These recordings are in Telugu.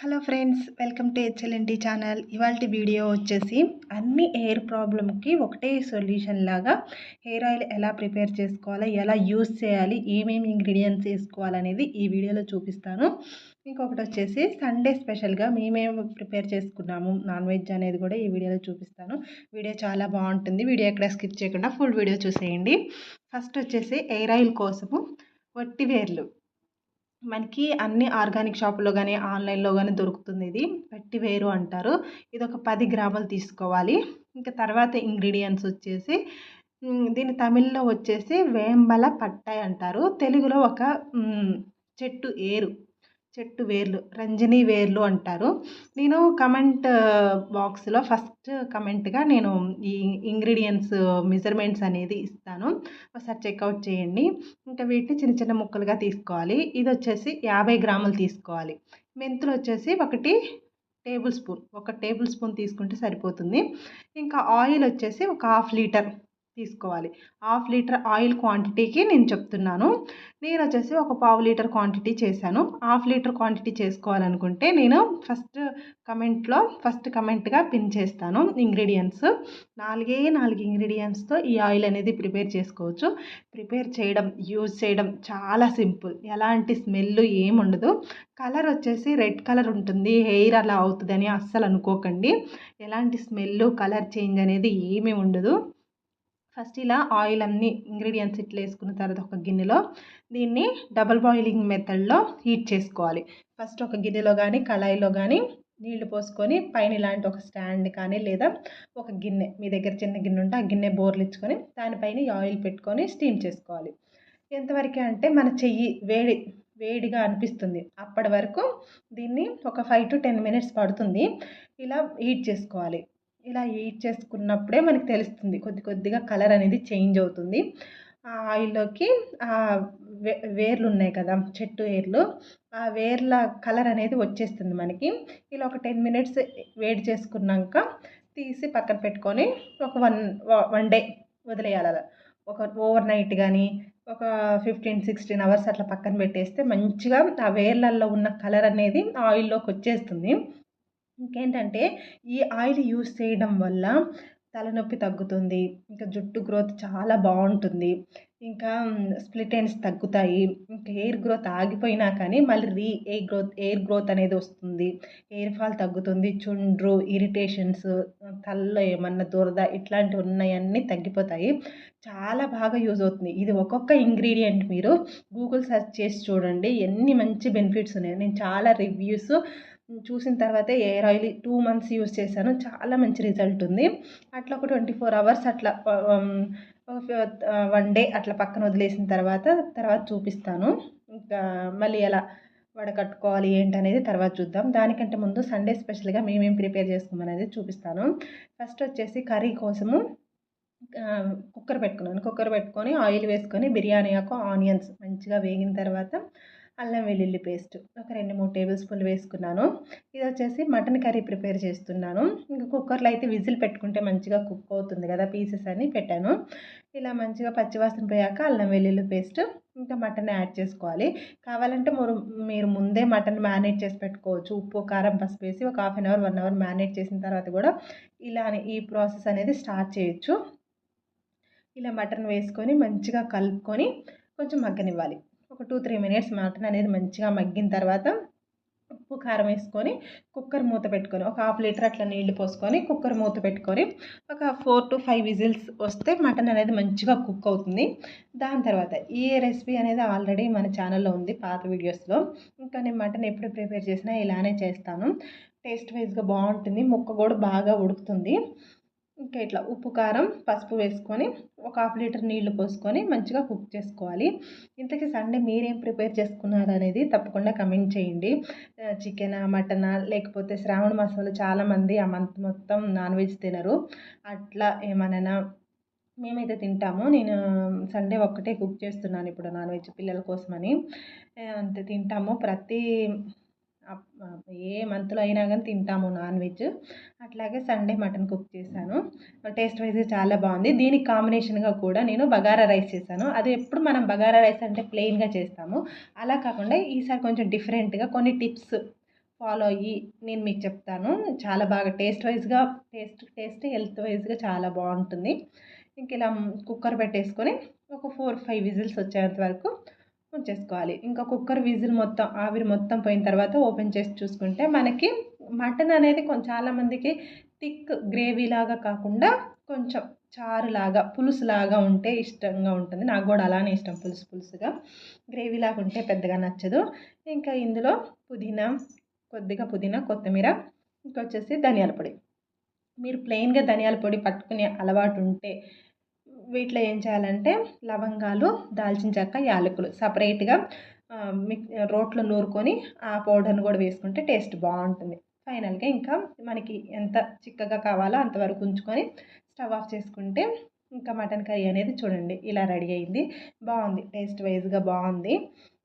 Hello friends welcome to HLNT channel. ఇవాళ వీడియో వచ్చేసి అన్ని హెయిర్ ప్రాబ్లమ్కి ఒకటే సొల్యూషన్ లాగా హెయిర్ ఆయిల్ ఎలా ప్రిపేర్ చేసుకోవాలి ఎలా యూస్ చేయాలి ఏమేమి ఇంగ్రీడియంట్స్ వేసుకోవాలనేది ఈ వీడియోలో చూపిస్తాను. ఇంకొకటి వచ్చేసి సండే స్పెషల్గా మేమేమి ప్రిపేర్ చేసుకున్నాము నాన్ వెజ్ అనేది కూడా ఈ వీడియోలో చూపిస్తాను. వీడియో చాలా బాగుంటుంది వీడియో ఎక్కడ స్కిప్ చేయకుండా ఫుల్ వీడియో చూసేయండి. ఫస్ట్ వచ్చేసి హెయిర్ ఆయిల్ కోసము వట్టి వేర్లు. మనకి అన్ని ఆర్గానిక్ షాపులో కానీ ఆన్లైన్లో కానీ దొరుకుతుంది ఇది. పట్టి వేరు అంటారు. ఇది ఒక పది గ్రాములు తీసుకోవాలి. ఇంకా తర్వాత ఇంగ్రీడియంట్స్ వచ్చేసి దీని తమిళ్ళో వచ్చేసి వేంబల పట్టాయ్ అంటారు. తెలుగులో ఒక చెట్టు ఏరు. చెట్టు వేర్లు రంజనీ వేర్లు అంటారు. నేను కమెంట్ బాక్స్లో ఫస్ట్ కమెంట్గా నేను ఈ ఇంగ్రీడియంట్స్ మెజర్మెంట్స్ అనేది ఇస్తాను. ఒకసారి చెక్అవుట్ చేయండి. ఇంకా వీటిని చిన్న చిన్న ముక్కలుగా తీసుకోవాలి. ఇది వచ్చేసి యాభై గ్రాములు తీసుకోవాలి. మెంతులు వచ్చేసి ఒకటి టేబుల్ స్పూన్ ఒక టేబుల్ స్పూన్ తీసుకుంటే సరిపోతుంది. ఇంకా ఆయిల్ వచ్చేసి ఒక హాఫ్ లీటర్ తీసుకోవాలి. హాఫ్ లీటర్ ఆయిల్ క్వాంటిటీకి నేను చెప్తున్నాను. నేను వచ్చేసి ఒక పావు లీటర్ క్వాంటిటీ చేశాను. హాఫ్ లీటర్ క్వాంటిటీ చేసుకోవాలనుకుంటే నేను ఫస్ట్ కమెంట్లో ఫస్ట్ కమెంట్గా పిన్ చేస్తాను ఇంగ్రీడియంట్స్. నాలుగే నాలుగు ఇంగ్రీడియంట్స్తో ఈ ఆయిల్ అనేది ప్రిపేర్ చేసుకోవచ్చు. ప్రిపేర్ చేయడం యూజ్ చేయడం చాలా సింపుల్. ఎలాంటి స్మెల్ ఏముండదు కలర్ వచ్చేసి రెడ్ కలర్ ఉంటుంది. హెయిర్ అలా అవుతుందని అస్సలు అనుకోకండి. ఎలాంటి స్మెల్ కలర్ చేంజ్ అనేది ఏమీ ఉండదు. ఫస్ట్ ఇలా ఆయిల్ అన్ని ఇంగ్రీడియంట్స్ ఇట్లా వేసుకున్న తర్వాత ఒక గిన్నెలో దీన్ని డబల్ బాయిలింగ్ మెథడ్లో హీట్ చేసుకోవాలి. ఫస్ట్ ఒక గిన్నెలో కానీ కళాయిలో కానీ నీళ్ళు పోసుకొని పైన ఇలాంటి ఒక స్టాండ్ కానీ లేదా ఒక గిన్నె మీ దగ్గర చిన్న గిన్నె ఉంటే ఆ గిన్నె బోర్లు ఇచ్చుకొని దానిపైన ఆయిల్ పెట్టుకొని స్టీమ్ చేసుకోవాలి. ఎంతవరకు అంటే మన చెయ్యి వేడి వేడిగా అనిపిస్తుంది. అప్పటి వరకు దీన్ని ఒక ఫైవ్ టు టెన్ మినిట్స్ పడుతుంది. ఇలా హీట్ చేసుకోవాలి. ఇలా హీట్ చేసుకున్నప్పుడే మనకి తెలుస్తుంది. కొద్ది కొద్దిగా కలర్ అనేది చేంజ్ అవుతుంది. ఆ ఆయిల్లోకి వే వేర్లు ఉన్నాయి కదా చెట్టు వేర్లు. ఆ వేర్ల కలర్ అనేది వచ్చేస్తుంది మనకి. ఇలా ఒక టెన్ మినిట్స్ వేడి చేసుకున్నాక తీసి పక్కన పెట్టుకొని ఒక వన్ వన్ డే వదిలేయాలి అలా. ఒక ఓవర్ నైట్ కానీ ఒక ఫిఫ్టీన్ సిక్స్టీన్ అవర్స్ అట్లా పక్కన పెట్టేస్తే మంచిగా ఆ వేర్లల్లో ఉన్న కలర్ అనేది ఆయిల్లోకి వచ్చేస్తుంది. ఇంకేంటంటే ఈ ఆయిల్ యూస్ చేయడం వల్ల తలనొప్పి తగ్గుతుంది ఇంకా జుట్టు గ్రోత్ చాలా బాగుంటుంది ఇంకా స్ప్లిట్ ఎండ్స్ తగ్గుతాయి ఇంకా హెయిర్ గ్రోత్ ఆగిపోయినా కానీ మళ్ళీ re hair growth hair growth అనేది వస్తుంది హెయిర్ ఫాల్ తగ్గుతుంది చుండ్రు ఇరిటేషన్స్ తలలో ఏమన్నా దురద ఇట్లాంటివి ఉన్నాయన్నీ తగ్గిపోతాయి చాలా బాగా యూజ్ అవుతుంది. ఇది ఒక్కొక్క ఇంగ్రీడియంట్ మీరు గూగుల్ సెర్చ్ చేసి చూడండి ఎన్ని మంచి బెనిఫిట్స్ ఉన్నాయి. నేను చాలా రివ్యూస్ చూసిన తర్వాత hair oil two months use చేశాను. చాలా మంచి రిజల్ట్ ఉంది. అట్లా ఒక ట్వంటీ ఫోర్ అవర్స్ అట్లా వన్ డే అట్లా పక్కన వదిలేసిన తర్వాత తర్వాత చూపిస్తాను. ఇంకా మళ్ళీ ఎలా వడకట్టుకోవాలి ఏంటనేది తర్వాత చూద్దాం. దానికంటే ముందు సండే స్పెషల్గా మేమేం ప్రిపేర్ చేసుకోమనేది చూపిస్తాను. ఫస్ట్ వచ్చేసి కర్రీ కోసము కుక్కర్ పెట్టుకున్నాను. కుక్కర్ పెట్టుకొని ఆయిల్ వేసుకొని బిర్యానీ ఆకు ఆనియన్స్ మంచిగా వేగిన తర్వాత అల్లం వెల్లుల్లి పేస్ట్ ఒక రెండు మూడు టేబుల్ స్పూన్లు వేసుకున్నాను. ఇది వచ్చేసి మటన్ కర్రీ ప్రిపేర్ చేస్తున్నాను. ఇంకా కుక్కర్లో అయితే విజిల్ పెట్టుకుంటే మంచిగా కుక్ అవుతుంది కదా పీసెస్ అని పెట్టాను. ఇలా మంచిగా పచ్చివాసన పోయాక అల్లం వెల్లుల్లి పేస్ట్ ఇంకా మటన్ యాడ్ చేసుకోవాలి. కావాలంటే మీరు మీరు ముందే మటన్ మ్యారినేట్ చేసి పెట్టుకోవచ్చు. ఉప్పు కారం పసుపు వేసి ఒక half an hour one hour marinate చేసిన తర్వాత కూడా ఇలా ఈ ప్రాసెస్ అనేది స్టార్ట్ చేయొచ్చు. ఇలా మటన్ వేసుకొని మంచిగా కలుపుకొని కొంచెం మగ్గనివ్వాలి. ఒక టూ త్రీ మినిట్స్ మటన్ అనేది మంచిగా మగ్గిన తర్వాత ఉప్పు కారం వేసుకొని కుక్కర్ మూత పెట్టుకొని ఒక హాఫ్ లీటర్ అట్లా నీళ్ళు పోసుకొని కుక్కర్ మూత పెట్టుకొని ఒక ఫోర్ టు ఫైవ్ విజిల్స్ వస్తే మటన్ అనేది మంచిగా కుక్ అవుతుంది. దాని తర్వాత ఈ రెసిపీ అనేది ఆల్రెడీ మన ఛానల్లో ఉంది పాత వీడియోస్లో ఇంకా నేను మటన్ ఎప్పుడు ప్రిపేర్ చేసినా ఇలానే చేస్తాను. టేస్ట్ వైజ్గా బాగుంటుంది ముక్క కూడా బాగా ఉడుకుతుంది. ఇంకా ఇట్లా ఉప్పు కారం పసుపు వేసుకొని ఒక హాఫ్ లీటర్ నీళ్ళు పోసుకొని మంచిగా కుక్ చేసుకోవాలి. ఇంతకీ సండే మీరేం ప్రిపేర్ చేసుకున్నారు అనేది తప్పకుండా కమెంట్ చేయండి. చికెనా మటనా లేకపోతే శ్రావణ మాసంలో చాలామంది ఆ మంత్ మొత్తం నాన్ వెజ్ తినరు. అట్లా ఏమైనా మేమైతే తింటాము. నేను సండే ఒక్కటే కుక్ చేస్తున్నాను ఇప్పుడు నాన్ వెజ్ పిల్లల కోసమని. అంతే తింటాము. ప్రతి ఏ మంత్లో అయినా కానీ తింటాము నాన్ వెజ్. అట్లాగే సండే మటన్ కుక్ చేశాను. టేస్ట్ వైజ్ చాలా బాగుంది. దీనికి కాంబినేషన్గా కూడా నేను బగారా రైస్ చేశాను. అది ఎప్పుడు మనం బగారా రైస్ అంటే ప్లెయిన్గా చేస్తాము. అలా కాకుండా ఈసారి కొంచెం డిఫరెంట్గా కొన్ని టిప్స్ ఫాలో అయ్యి నేను మీకు చెప్తాను. చాలా బాగా టేస్ట్ వైజ్గా టేస్ట్ టేస్ట్ హెల్త్ వైజ్గా చాలా బాగుంటుంది. ఇంక ఇలా కుక్కర్ పెట్టేసుకొని ఒక ఫోర్ ఫైవ్ విజిల్స్ వచ్చేంత వరకు ఉంచేసుకోవాలి ఇంకా కుక్కర్ విజిల్ మొత్తం ఆవిరి మొత్తం పోయిన తర్వాత ఓపెన్ చేసి చూసుకుంటే మనకి మటన్ అనేది కొంచెం చాలామందికి థిక్ గ్రేవీ లాగా కాకుండా కొంచెం చారులాగా పులుసులాగా ఉంటే ఇష్టంగా ఉంటుంది. నాకు కూడా అలానే ఇష్టం పులుసు పులుసుగా. గ్రేవీ లాగా ఉంటే పెద్దగా నచ్చదు. ఇంకా ఇందులో పుదీనా కొద్దిగా పుదీనా కొత్తిమీర ఇంకొచ్చేసి ధనియాల పొడి. మీరు ప్లెయిన్గా ధనియాల పొడి పట్టుకునే అలవాటు ఉంటే వీటిలో ఏం చేయాలంటే లవంగాలు దాల్చిన చెక్క యాలకులు సపరేట్గా మిక్ రోట్లో నూరుకొని ఆ పౌడర్ని కూడా వేసుకుంటే టేస్ట్ బాగుంటుంది. ఫైనల్గా ఇంకా మనకి ఎంత చిక్కగా కావాలో అంతవరకు ఉంచుకొని స్టవ్ ఆఫ్ చేసుకుంటే ఇంకా మటన్ కర్రీ అనేది చూడండి ఇలా రెడీ అయింది. బాగుంది. టేస్ట్ వైజ్గా బాగుంది.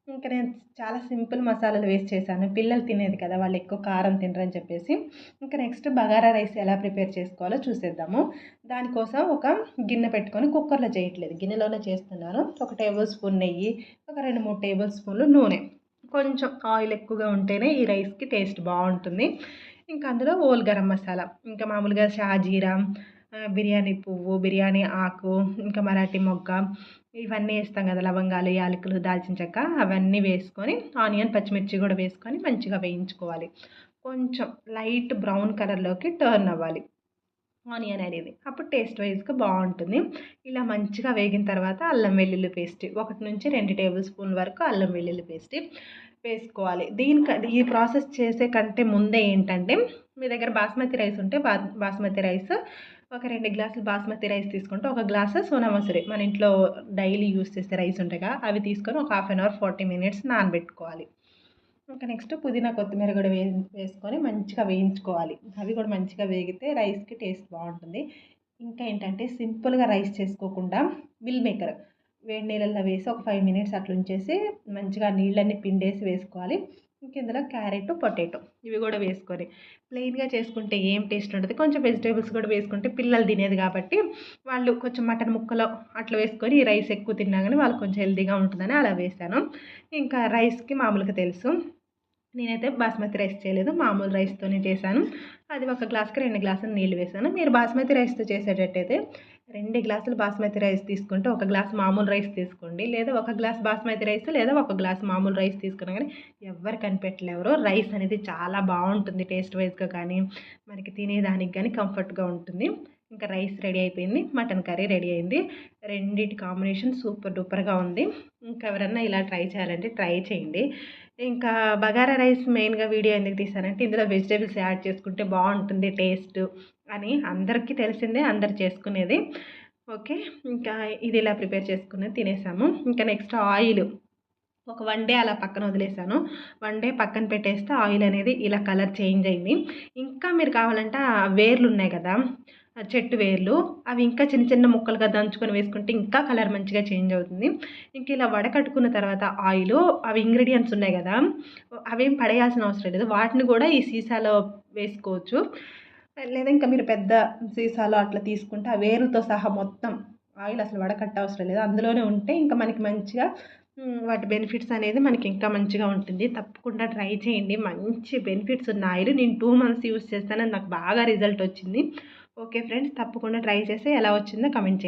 ఇంకా నేను చాలా సింపుల్ మసాలాలు వేస్ట్ చేశాను. పిల్లలు తినేది కదా వాళ్ళు ఎక్కువ కారం తినరని చెప్పేసి. ఇంకా నెక్స్ట్ బగారా రైస్ ఎలా ప్రిపేర్ చేసుకోవాలో చూసేద్దాము. దానికోసం ఒక గిన్నె పెట్టుకొని కుక్కర్లో చేయట్లేదు. గిన్నెలోనే చేస్తున్నాను. ఒక టేబుల్ స్పూన్ నెయ్యి ఒక రెండు మూడు టేబుల్ స్పూన్లు నూనె. కొంచెం ఆయిల్ ఎక్కువగా ఉంటేనే ఈ రైస్కి టేస్ట్ బాగుంటుంది. ఇంకా అందులో ఓల్ గరం మసాలా. ఇంకా మామూలుగా షాజీరా బిర్యానీ పువ్వు బిర్యానీ ఆకు ఇంకా మరాఠీ మొగ్గ ఇవన్నీ వేస్తాం కదా లవంగాలు యాలకులు దాల్చిన చెక్క అవన్నీ వేసుకొని ఆనియన్ పచ్చిమిర్చి కూడా వేసుకొని మంచిగా వేయించుకోవాలి. కొంచెం లైట్ బ్రౌన్ కలర్లోకి టర్న్ అవ్వాలి ఆనియన్ అనేది. అప్పుడు టేస్ట్ వైజ్గా బాగుంటుంది. ఇలా మంచిగా వేగిన తర్వాత అల్లం వెల్లుల్లి పేస్ట్ ఒకటి నుంచి రెండు టేబుల్ స్పూన్ వరకు అల్లం వెల్లుల్లి పేస్ట్ వేసుకోవాలి. దీనికి ఈ ప్రాసెస్ చేసే కంటే ముందే ఏంటంటే మీ దగ్గర బాస్మతి రైస్ ఉంటే బా బాస్మతి రైస్ ఒక రెండు గ్లాసులు బాస్మతి రైస్ తీసుకుంటే ఒక గ్లాసు సోనా మసూరి. మన ఇంట్లో డైలీ యూస్ చేసే రైస్ ఉంటాయి అవి తీసుకొని ఒక half an hour forty minutes నానబెట్టుకోవాలి. ఇంకా నెక్స్ట్ పుదీనా కొత్తిమీర కూడా వే వేసుకొని మంచిగా వేయించుకోవాలి. అవి కూడా మంచిగా వేగితే రైస్కి టేస్ట్ బాగుంటుంది. ఇంకా ఏంటంటే సింపుల్గా రైస్ చేసుకోకుండా మిల్ మేకర్ వేడి నీళ్ళల్లో వేసి ఒక ఫైవ్ మినిట్స్ అట్లా ఉంచేసి మంచిగా నీళ్ళన్నీ పిండేసి వేసుకోవాలి. ఇంక ఇందులో క్యారెట్ పొటాటో ఇవి కూడా వేసుకొని ప్లెయిన్గా చేసుకుంటే ఏం టేస్ట్ ఉంటుంది కొంచెం వెజిటేబుల్స్ కూడా వేసుకుంటే పిల్లలు తినేది కాబట్టి వాళ్ళు కొంచెం మటన్ ముక్కలు అట్లా వేసుకొని రైస్ ఎక్కువ తిన్నా కానీ వాళ్ళు కొంచెం హెల్తీగా ఉంటుందని అలా వేసాను. ఇంకా రైస్కి మామూలుగా తెలుసు. నేనైతే బాస్మతి రైస్ చేయలేదు. మామూలు రైస్తోనే చేశాను. అది ఒక గ్లాస్కి రెండు గ్లాసులు నీళ్ళు వేసాను. మీరు బాస్మతి రైస్తో చేసేటట్టయితే రెండు గ్లాసులు బాస్మతి రైస్ తీసుకుంటే ఒక గ్లాస్ మామూలు రైస్ తీసుకోండి. లేదా ఒక గ్లాస్ బాస్మతి రైస్ లేదా ఒక గ్లాస్ మామూలు రైస్ తీసుకున్నా కానీ ఎవరు కనిపెట్టలేవరు రైస్ అనేది చాలా బాగుంటుంది టేస్ట్ వైజ్గా కానీ మనకి తినేదానికి కానీ కంఫర్ట్గా ఉంటుంది. ఇంకా రైస్ రెడీ అయిపోయింది మటన్ కర్రీ రెడీ అయింది. రెండింటి కాంబినేషన్ సూపర్ డూపర్గా ఉంది. ఇంకా ఎవరన్నా ఇలా ట్రై చేయాలంటే ట్రై చేయండి. ఇంకా బగారా రైస్ మెయిన్గా వీడియో ఎందుకు తీసానంటే ఇందులో వెజిటేబుల్స్ యాడ్ చేసుకుంటే బాగుంటుంది టేస్ట్ అని అందరికీ తెలిసిందే అందరు చేసుకునేది. ఓకే ఇంకా ఇది ఇలా ప్రిపేర్ చేసుకుని తినేసాము. ఇంకా నెక్స్ట్ ఆయిల్ ఒక వన్ డే అలా పక్కన వదిలేసాను. వన్ డే పక్కన పెట్టేస్తే ఆయిల్ అనేది ఇలా కలర్ చేంజ్ అయింది. ఇంకా మీరు కావాలంటే వేర్లు ఉన్నాయి కదా చెట్టు వేర్లు అవి ఇంకా చిన్న చిన్న ముక్కలుగా దంచుకొని వేసుకుంటే ఇంకా కలర్ మంచిగా చేంజ్ అవుతుంది. ఇంక ఇలా వడకట్టుకున్న తర్వాత ఆయిల్ అవి ఇంగ్రీడియంట్స్ ఉన్నాయి కదా అవేం పడేయాల్సిన అవసరం లేదు. వాటిని కూడా ఈ సీసాలో వేసుకోవచ్చు. లేదా ఇంకా మీరు పెద్ద సీసాలో అట్లా తీసుకుంటే ఆ వేరుతో సహా మొత్తం ఆయిల్ అసలు వడకట్ట అవసరం లేదు. అందులోనే ఉంటే ఇంకా మనకి మంచిగా వాటి బెనిఫిట్స్ అనేది మనకి ఇంకా మంచిగా ఉంటుంది. తప్పకుండా ట్రై చేయండి. మంచి బెనిఫిట్స్ ఉన్న ఆయిల్ నేను టూ మంత్స్ యూస్ చేస్తాను నాకు బాగా రిజల్ట్ వచ్చింది. ఓకే ఫ్రెండ్స్ తప్పకుండా ట్రై చేసి ఎలా వచ్చిందో కమెంట్ చేయండి.